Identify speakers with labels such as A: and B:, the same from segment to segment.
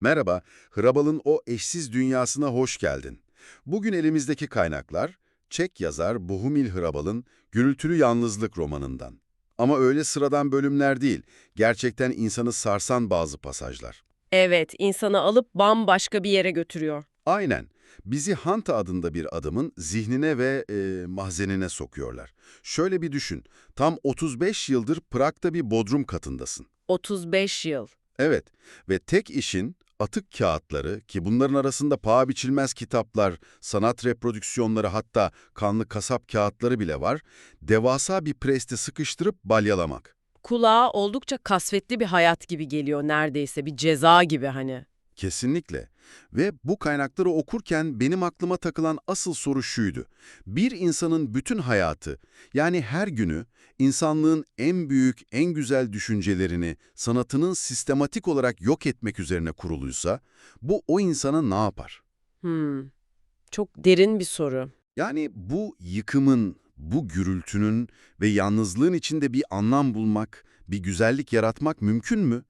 A: Merhaba, Hrabal'ın o eşsiz dünyasına hoş geldin. Bugün elimizdeki kaynaklar, Çek yazar Bohumil Hrabal'ın Gürültülü Yalnızlık romanından. Ama öyle sıradan bölümler değil, gerçekten insanı sarsan bazı pasajlar.
B: Evet, insanı alıp bambaşka bir yere götürüyor.
A: Aynen, bizi Hanta adında bir adamın zihnine ve e, mahzenine sokuyorlar. Şöyle bir düşün, tam 35 yıldır Prag'da bir bodrum katındasın.
B: 35 yıl.
A: Evet ve tek işin atık kağıtları ki bunların arasında paha biçilmez kitaplar, sanat reprodüksiyonları hatta kanlı kasap kağıtları bile var, devasa bir preste sıkıştırıp balyalamak.
B: Kulağa oldukça kasvetli bir hayat gibi geliyor neredeyse, bir ceza gibi hani.
A: Kesinlikle. Ve bu kaynakları okurken benim aklıma takılan asıl soru şuydu. Bir insanın bütün hayatı, yani her günü, insanlığın en büyük, en güzel düşüncelerini, sanatının sistematik olarak yok etmek üzerine kuruluysa, bu o insana ne yapar?
B: Hmm. Çok derin bir soru.
A: Yani bu yıkımın, bu gürültünün ve yalnızlığın içinde bir anlam bulmak, bir güzellik yaratmak mümkün mü?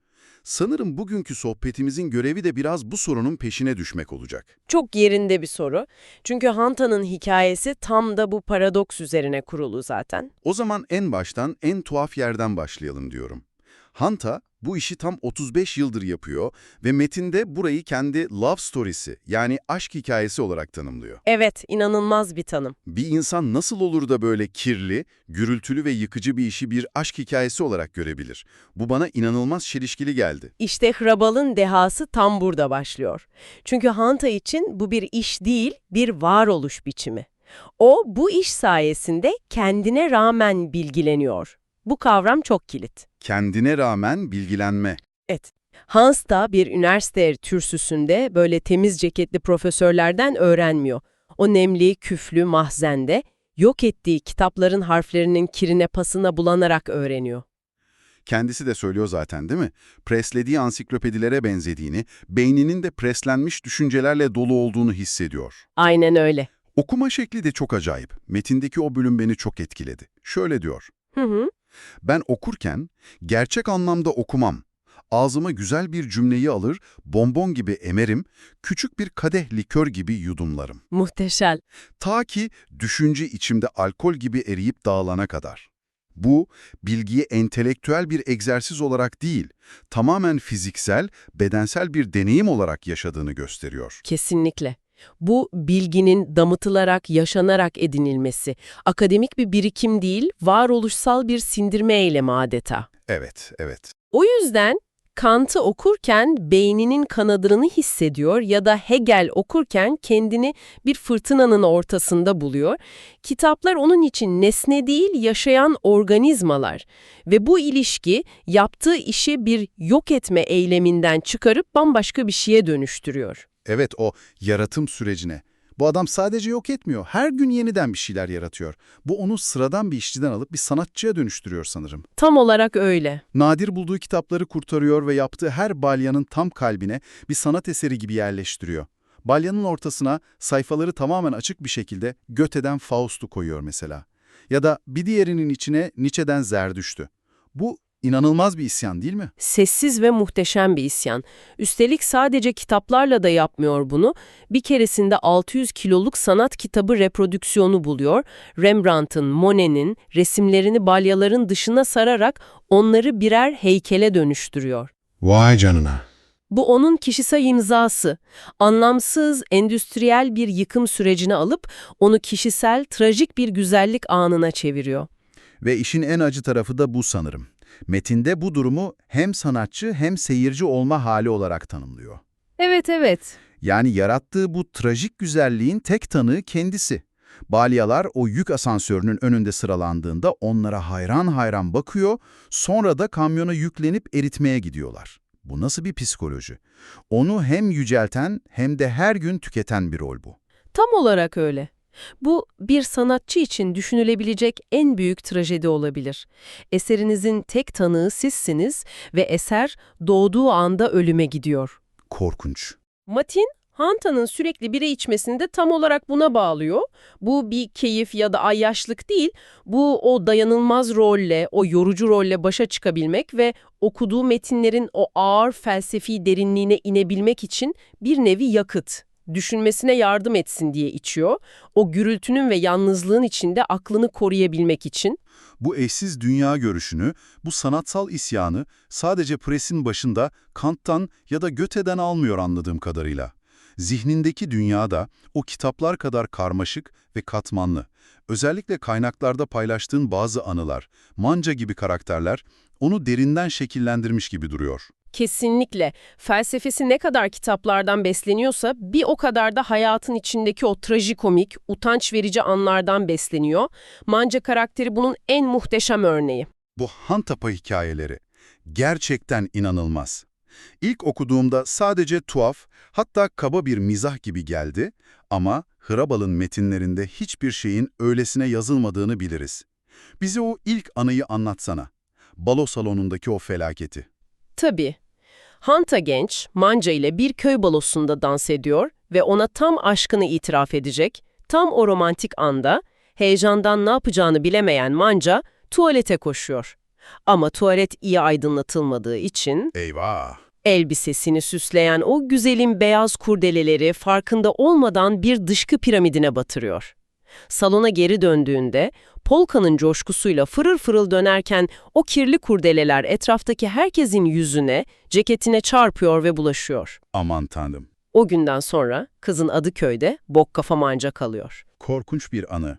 A: Sanırım bugünkü sohbetimizin görevi de biraz bu sorunun peşine düşmek olacak.
B: Çok yerinde bir soru. Çünkü Hanta'nın hikayesi tam da bu paradoks üzerine kurulu zaten.
A: O zaman en baştan en tuhaf yerden başlayalım diyorum. Hanta bu işi tam 35 yıldır yapıyor ve metinde burayı kendi love storiesi yani aşk hikayesi olarak tanımlıyor.
B: Evet, inanılmaz bir tanım.
A: Bir insan nasıl olur da böyle kirli, gürültülü ve yıkıcı bir işi bir aşk hikayesi olarak görebilir? Bu bana inanılmaz çelişkili geldi.
B: İşte Hrabal'ın dehası tam burada başlıyor. Çünkü Hanta için bu bir iş değil, bir varoluş biçimi. O bu iş sayesinde kendine rağmen bilgileniyor. Bu kavram çok kilit.
A: Kendine rağmen bilgilenme.
B: Evet. Hans da bir üniversite kürsüsünde böyle temiz ceketli profesörlerden öğrenmiyor. O nemli, küflü mahzende yok ettiği kitapların harflerinin kirine pasına bulanarak öğreniyor.
A: Kendisi de söylüyor zaten değil mi? Preslediği ansiklopedilere benzediğini, beyninin de preslenmiş düşüncelerle dolu olduğunu hissediyor.
B: Aynen öyle.
A: Okuma şekli de çok acayip. Metindeki o bölüm beni çok etkiledi. Şöyle diyor.
B: Hı hı.
A: Ben okurken gerçek anlamda okumam. Ağzıma güzel bir cümleyi alır, bonbon gibi emerim, küçük bir kadeh likör gibi yudumlarım.
B: Muhteşem.
A: Ta ki düşünce içimde alkol gibi eriyip dağılana kadar. Bu, bilgiyi entelektüel bir egzersiz olarak değil, tamamen fiziksel, bedensel bir deneyim olarak yaşadığını gösteriyor.
B: Kesinlikle. Bu bilginin damıtılarak, yaşanarak edinilmesi. Akademik bir birikim değil, varoluşsal bir sindirme eylemi adeta.
A: Evet, evet.
B: O yüzden Kant'ı okurken beyninin kanadını hissediyor ya da Hegel okurken kendini bir fırtınanın ortasında buluyor. Kitaplar onun için nesne değil, yaşayan organizmalar ve bu ilişki yaptığı işi bir yok etme eyleminden çıkarıp bambaşka bir şeye dönüştürüyor.
A: Evet o yaratım sürecine. Bu adam sadece yok etmiyor. Her gün yeniden bir şeyler yaratıyor. Bu onu sıradan bir işçiden alıp bir sanatçıya dönüştürüyor sanırım.
B: Tam olarak öyle.
A: Nadir bulduğu kitapları kurtarıyor ve yaptığı her balyanın tam kalbine bir sanat eseri gibi yerleştiriyor. Balyanın ortasına sayfaları tamamen açık bir şekilde Göte'den Faust'u koyuyor mesela. Ya da bir diğerinin içine Nietzsche'den Zerdüşt'ü. Bu inanılmaz bir isyan değil mi?
B: Sessiz ve muhteşem bir isyan. Üstelik sadece kitaplarla da yapmıyor bunu. Bir keresinde 600 kiloluk sanat kitabı reprodüksiyonu buluyor. Rembrandt'ın, Monet'in resimlerini balyaların dışına sararak onları birer heykele dönüştürüyor.
C: Vay canına.
B: Bu onun kişisel imzası. Anlamsız, endüstriyel bir yıkım sürecini alıp onu kişisel, trajik bir güzellik anına çeviriyor.
A: Ve işin en acı tarafı da bu sanırım. Metinde bu durumu hem sanatçı hem seyirci olma hali olarak tanımlıyor.
B: Evet, evet.
A: Yani yarattığı bu trajik güzelliğin tek tanığı kendisi. Balyalar o yük asansörünün önünde sıralandığında onlara hayran hayran bakıyor, sonra da kamyona yüklenip eritmeye gidiyorlar. Bu nasıl bir psikoloji? Onu hem yücelten hem de her gün tüketen bir rol bu.
B: Tam olarak öyle. Bu bir sanatçı için düşünülebilecek en büyük trajedi olabilir. Eserinizin tek tanığı sizsiniz ve eser doğduğu anda ölüme gidiyor.
A: Korkunç.
B: Matin, Hanta'nın sürekli bira içmesini de tam olarak buna bağlıyor. Bu bir keyif ya da ayyaşlık değil, bu o dayanılmaz rolle, o yorucu rolle başa çıkabilmek ve okuduğu metinlerin o ağır felsefi derinliğine inebilmek için bir nevi yakıt, düşünmesine yardım etsin diye içiyor. O gürültünün ve yalnızlığın içinde aklını koruyabilmek için.
A: Bu eşsiz dünya görüşünü, bu sanatsal isyanı sadece presin başında Kant'tan ya da Göte'den almıyor anladığım kadarıyla. Zihnindeki dünya da o kitaplar kadar karmaşık ve katmanlı. Özellikle kaynaklarda paylaştığın bazı anılar, manca gibi karakterler onu derinden şekillendirmiş gibi duruyor.
B: Kesinlikle. Felsefesi ne kadar kitaplardan besleniyorsa bir o kadar da hayatın içindeki o trajikomik, utanç verici anlardan besleniyor. Manca karakteri bunun en muhteşem örneği.
A: Bu Hantapa hikayeleri gerçekten inanılmaz. İlk okuduğumda sadece tuhaf, hatta kaba bir mizah gibi geldi ama Hrabal'ın metinlerinde hiçbir şeyin öylesine yazılmadığını biliriz. Bize o ilk anıyı anlatsana. Balo salonundaki o felaketi.
B: Tabii. Hanta genç, Manca ile bir köy balosunda dans ediyor ve ona tam aşkını itiraf edecek. Tam o romantik anda, heyecandan ne yapacağını bilemeyen Manca, tuvalete koşuyor. Ama tuvalet iyi aydınlatılmadığı için
A: Eyvah!
B: elbisesini süsleyen o güzelin beyaz kurdeleleri farkında olmadan bir dışkı piramidine batırıyor. Salona geri döndüğünde polkanın coşkusuyla fırıl fırıl dönerken o kirli kurdeleler etraftaki herkesin yüzüne, ceketine çarpıyor ve bulaşıyor.
A: Aman tanrım.
B: O günden sonra kızın adı köyde bok kafa manca kalıyor.
A: Korkunç bir anı.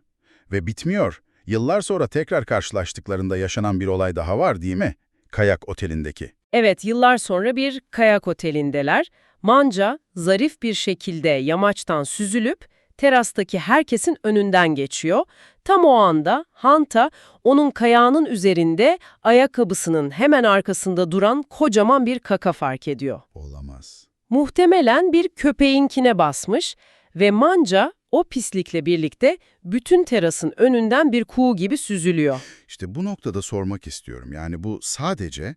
A: Ve bitmiyor. Yıllar sonra tekrar karşılaştıklarında yaşanan bir olay daha var değil mi? Kayak otelindeki.
B: Evet, yıllar sonra bir kayak otelindeler. Manca zarif bir şekilde yamaçtan süzülüp terastaki herkesin önünden geçiyor. Tam o anda Hanta onun kayağının üzerinde ayakkabısının hemen arkasında duran kocaman bir kaka fark ediyor.
A: Olamaz.
B: Muhtemelen bir köpeğinkine basmış ve Manca o pislikle birlikte bütün terasın önünden bir kuğu gibi süzülüyor.
A: İşte bu noktada sormak istiyorum. Yani bu sadece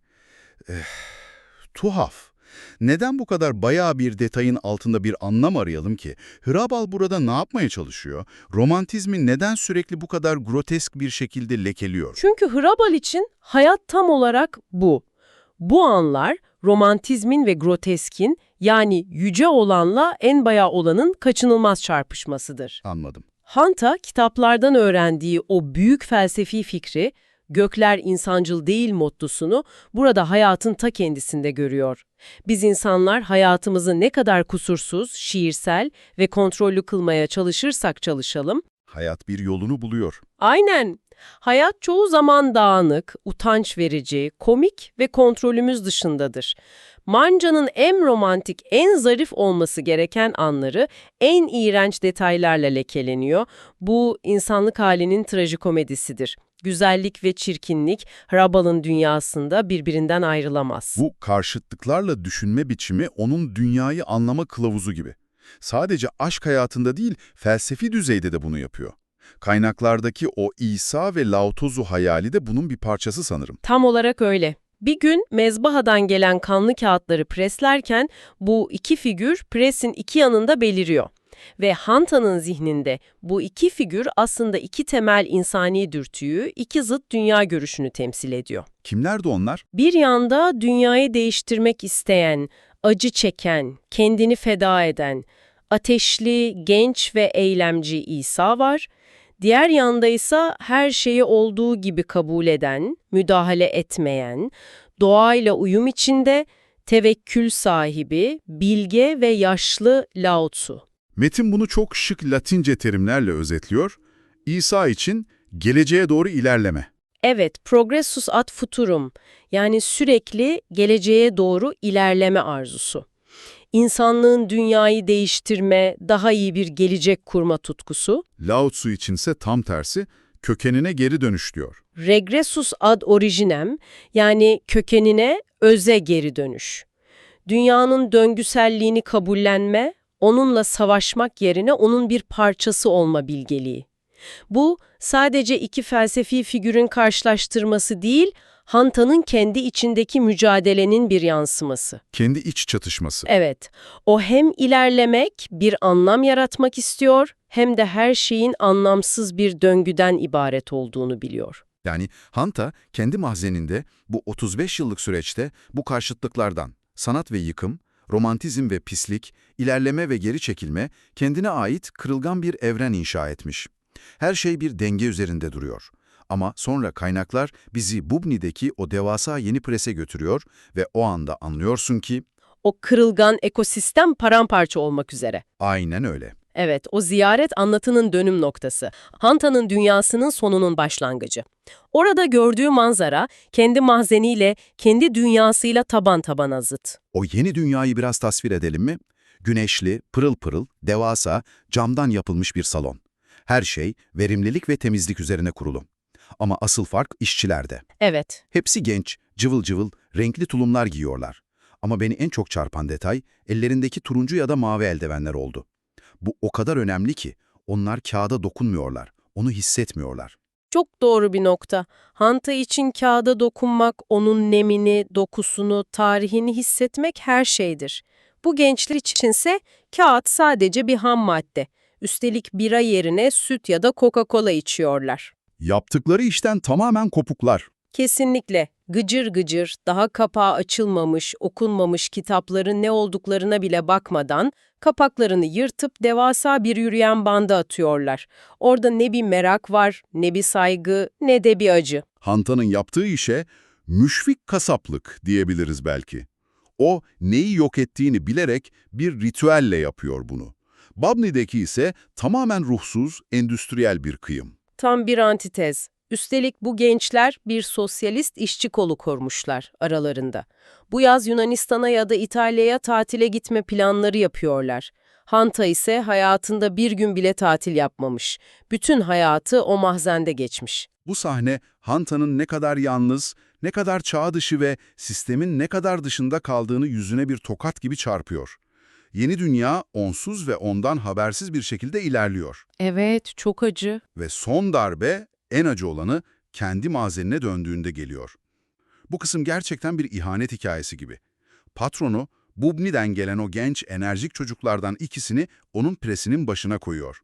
A: eh, tuhaf. Neden bu kadar bayağı bir detayın altında bir anlam arayalım ki? Hrabal burada ne yapmaya çalışıyor? Romantizmi neden sürekli bu kadar grotesk bir şekilde lekeliyor?
B: Çünkü Hrabal için hayat tam olarak bu. Bu anlar romantizmin ve groteskin yani yüce olanla en bayağı olanın kaçınılmaz çarpışmasıdır.
A: Anladım.
B: Hanta kitaplardan öğrendiği o büyük felsefi fikri, gökler insancıl değil mottosunu burada hayatın ta kendisinde görüyor. Biz insanlar hayatımızı ne kadar kusursuz, şiirsel ve kontrollü kılmaya çalışırsak çalışalım,
A: Hayat bir yolunu buluyor.
B: Aynen. Hayat çoğu zaman dağınık, utanç verici, komik ve kontrolümüz dışındadır. Manca'nın en romantik, en zarif olması gereken anları en iğrenç detaylarla lekeleniyor. Bu insanlık halinin trajikomedisidir. Güzellik ve çirkinlik Hrabal'ın dünyasında birbirinden ayrılamaz.
A: Bu karşıtlıklarla düşünme biçimi onun dünyayı anlama kılavuzu gibi. Sadece aşk hayatında değil, felsefi düzeyde de bunu yapıyor. Kaynaklardaki o İsa ve Lautozu hayali de bunun bir parçası sanırım.
B: Tam olarak öyle. Bir gün mezbahadan gelen kanlı kağıtları preslerken bu iki figür presin iki yanında beliriyor. Ve Hanta'nın zihninde bu iki figür aslında iki temel insani dürtüyü, iki zıt dünya görüşünü temsil ediyor.
A: Kimlerdi onlar?
B: Bir yanda dünyayı değiştirmek isteyen, acı çeken, kendini feda eden, ateşli, genç ve eylemci İsa var. Diğer yanda ise her şeyi olduğu gibi kabul eden, müdahale etmeyen, doğayla uyum içinde, tevekkül sahibi, bilge ve yaşlı Lao Tzu.
A: Metin bunu çok şık Latince terimlerle özetliyor. İsa için geleceğe doğru ilerleme.
B: Evet, progressus ad futurum yani sürekli geleceğe doğru ilerleme arzusu. İnsanlığın dünyayı değiştirme, daha iyi bir gelecek kurma tutkusu.
A: Lao Tzu içinse tam tersi, kökenine geri dönüş diyor.
B: Regressus ad originem yani kökenine, öze geri dönüş. Dünyanın döngüselliğini kabullenme, onunla savaşmak yerine onun bir parçası olma bilgeliği. Bu sadece iki felsefi figürün karşılaştırması değil, Hanta'nın kendi içindeki mücadelenin bir yansıması.
A: Kendi iç çatışması.
B: Evet, o hem ilerlemek, bir anlam yaratmak istiyor, hem de her şeyin anlamsız bir döngüden ibaret olduğunu biliyor.
A: Yani Hanta kendi mahzeninde bu 35 yıllık süreçte bu karşıtlıklardan, sanat ve yıkım, romantizm ve pislik, ilerleme ve geri çekilme, kendine ait kırılgan bir evren inşa etmiş. Her şey bir denge üzerinde duruyor. Ama sonra kaynaklar bizi Bubni'deki o devasa yeni prese götürüyor ve o anda anlıyorsun ki
B: O kırılgan ekosistem paramparça olmak üzere.
A: aynen öyle.
B: Evet, o ziyaret anlatının dönüm noktası. Hanta'nın dünyasının sonunun başlangıcı. Orada gördüğü manzara kendi mahzeniyle, kendi dünyasıyla taban tabana zıt.
A: O yeni dünyayı biraz tasvir edelim mi? Güneşli, pırıl pırıl, devasa, camdan yapılmış bir salon. Her şey verimlilik ve temizlik üzerine kurulu. Ama asıl fark işçilerde.
B: Evet,
A: Hepsi genç, cıvıl cıvıl, renkli tulumlar giyiyorlar. Ama beni en çok çarpan detay, ellerindeki turuncu ya da mavi eldivenler oldu. Bu o kadar önemli ki, onlar kağıda dokunmuyorlar, onu hissetmiyorlar.
B: çok doğru bir nokta. Hanta için kağıda dokunmak, onun nemini, dokusunu, tarihini hissetmek her şeydir. Bu gençler içinse kağıt sadece bir ham madde. Üstelik bira yerine süt ya da Coca-Cola içiyorlar.
A: Yaptıkları işten tamamen kopuklar.
B: Kesinlikle. Gıcır gıcır, daha kapağı açılmamış, okunmamış kitapların ne olduklarına bile bakmadan kapaklarını yırtıp devasa bir yürüyen banda atıyorlar. Orada ne bir merak var, ne bir saygı, ne de bir acı.
A: Hanta'nın yaptığı işe müşfik kasaplık diyebiliriz belki. O neyi yok ettiğini bilerek bir ritüelle yapıyor bunu. Babni'deki ise tamamen ruhsuz, endüstriyel bir kıyım.
B: Tam bir antitez. Üstelik bu gençler bir sosyalist işçi kolu kurmuşlar aralarında. Bu yaz Yunanistan'a ya da İtalya'ya tatile gitme planları yapıyorlar. Hanta ise hayatında bir gün bile tatil yapmamış. Bütün hayatı o mahzende geçmiş.
A: Bu sahne Hanta'nın ne kadar yalnız, ne kadar çağ dışı ve sistemin ne kadar dışında kaldığını yüzüne bir tokat gibi çarpıyor. Yeni dünya onsuz ve ondan habersiz bir şekilde ilerliyor.
B: Evet, çok acı.
A: Ve son darbe, en acı olanı kendi mazenine döndüğünde geliyor. Bu kısım gerçekten bir ihanet hikayesi gibi. Patronu, Bubni'den gelen o genç, enerjik çocuklardan ikisini onun presinin başına koyuyor.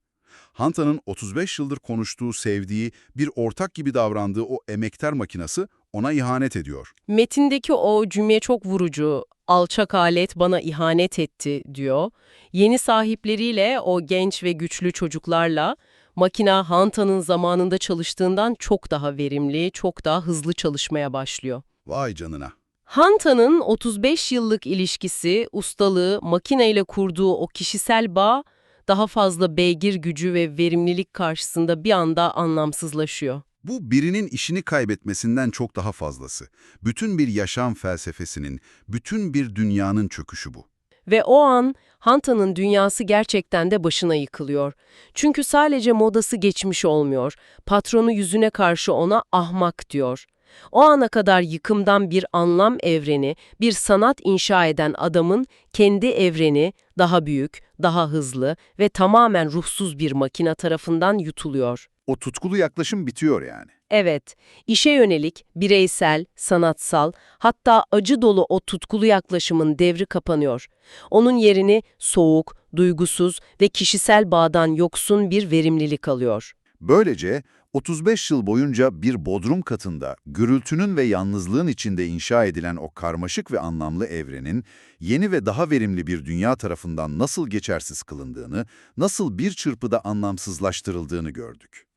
A: Hanta'nın 35 yıldır konuştuğu, sevdiği, bir ortak gibi davrandığı o emektar makinası ona ihanet ediyor.
B: Metindeki o cümle çok vurucu. Alçak alet bana ihanet etti diyor. Yeni sahipleriyle o genç ve güçlü çocuklarla makina Hanta'nın zamanında çalıştığından çok daha verimli, çok daha hızlı çalışmaya başlıyor.
A: Vay canına.
B: Hanta'nın 35 yıllık ilişkisi, ustalığı, makineyle kurduğu o kişisel bağ daha fazla beygir gücü ve verimlilik karşısında bir anda anlamsızlaşıyor.
A: Bu birinin işini kaybetmesinden çok daha fazlası. Bütün bir yaşam felsefesinin, bütün bir dünyanın çöküşü bu.
B: Ve o an Hanta'nın dünyası gerçekten de başına yıkılıyor. Çünkü sadece modası geçmiş olmuyor. Patronu yüzüne karşı ona ahmak diyor. O ana kadar yıkımdan bir anlam evreni, bir sanat inşa eden adamın kendi evreni daha büyük, daha hızlı ve tamamen ruhsuz bir makine tarafından yutuluyor.
A: O tutkulu yaklaşım bitiyor yani.
B: Evet, işe yönelik, bireysel, sanatsal, hatta acı dolu o tutkulu yaklaşımın devri kapanıyor. Onun yerini soğuk, duygusuz ve kişisel bağdan yoksun bir verimlilik alıyor.
A: Böylece 35 yıl boyunca bir bodrum katında gürültünün ve yalnızlığın içinde inşa edilen o karmaşık ve anlamlı evrenin yeni ve daha verimli bir dünya tarafından nasıl geçersiz kılındığını, nasıl bir çırpıda anlamsızlaştırıldığını gördük.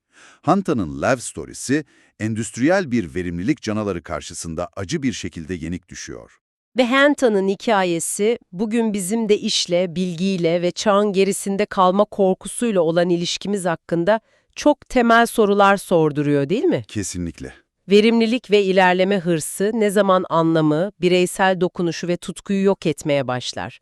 A: Hanta'nın Love Story'si, endüstriyel bir verimlilik canaları karşısında acı bir şekilde yenik düşüyor.
B: Ve Hanta'nın hikayesi bugün bizim de işle, bilgiyle ve çağın gerisinde kalma korkusuyla olan ilişkimiz hakkında çok temel sorular sorduruyor değil mi?
A: Kesinlikle.
B: Verimlilik ve ilerleme hırsı ne zaman anlamı, bireysel dokunuşu ve tutkuyu yok etmeye başlar?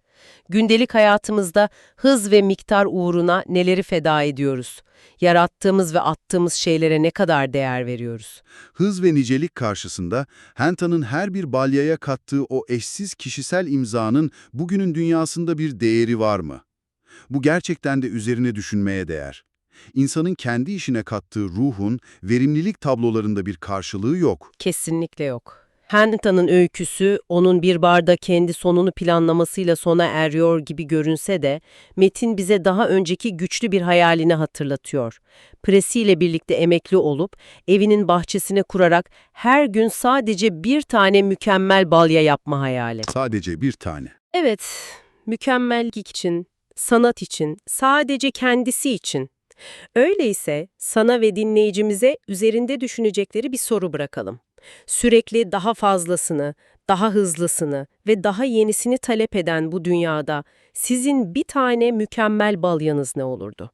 B: Gündelik hayatımızda hız ve miktar uğruna neleri feda ediyoruz? Yarattığımız ve attığımız şeylere ne kadar değer veriyoruz?
A: Hız ve nicelik karşısında Hanta'nın her bir balyaya kattığı o eşsiz kişisel imzanın bugünün dünyasında bir değeri var mı? Bu gerçekten de üzerine düşünmeye değer. İnsanın kendi işine kattığı ruhun verimlilik tablolarında bir karşılığı yok.
B: Kesinlikle yok. Hamilton'ın öyküsü onun bir barda kendi sonunu planlamasıyla sona eriyor gibi görünse de metin bize daha önceki güçlü bir hayalini hatırlatıyor. Presiyle birlikte emekli olup evinin bahçesine kurarak her gün sadece bir tane mükemmel balya yapma hayali.
A: Sadece bir tane.
B: Evet, mükemmellik için, sanat için, sadece kendisi için. Öyleyse sana ve dinleyicimize üzerinde düşünecekleri bir soru bırakalım. Sürekli daha fazlasını, daha hızlısını ve daha yenisini talep eden bu dünyada sizin bir tane mükemmel balyanız ne olurdu?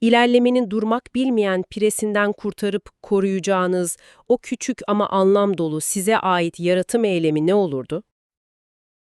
B: İlerlemenin durmak bilmeyen piresinden kurtarıp koruyacağınız o küçük ama anlam dolu size ait yaratım eylemi ne olurdu?